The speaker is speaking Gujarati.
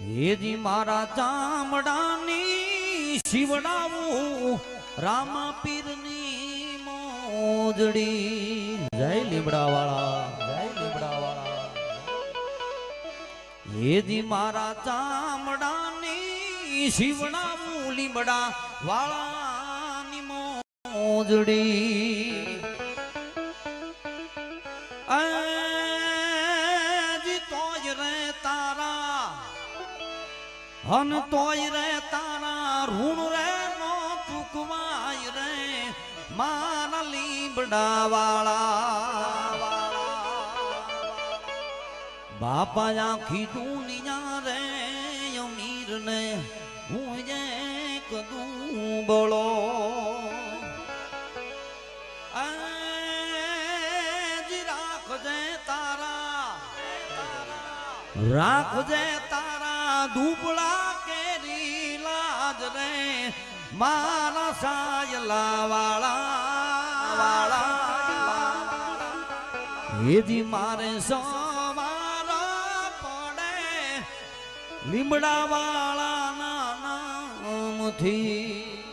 હેજી મારા ચામડાની શિવડાવું રામ પીરની મોજડી. જય લીમડા વાળા જય લીમડા વાળા હેજી મારા ચામડાની શિવડાવું લીમડા વાળાની મોજડી. આજી હન તોય રે, તારા ઋણ રે, નો ચૂકવાય રે. મારા લીબડા વાળા બાપા આખી દુનિયા રે અમીર ને હું બોલો આજી રાખજે તારા રાખજે તારા. દુબળા કેરી લાજ રે. મારા સાયલા વાળા. વાળા હેજી મારે સવારા પડે. લીમડા વાળા નામથી.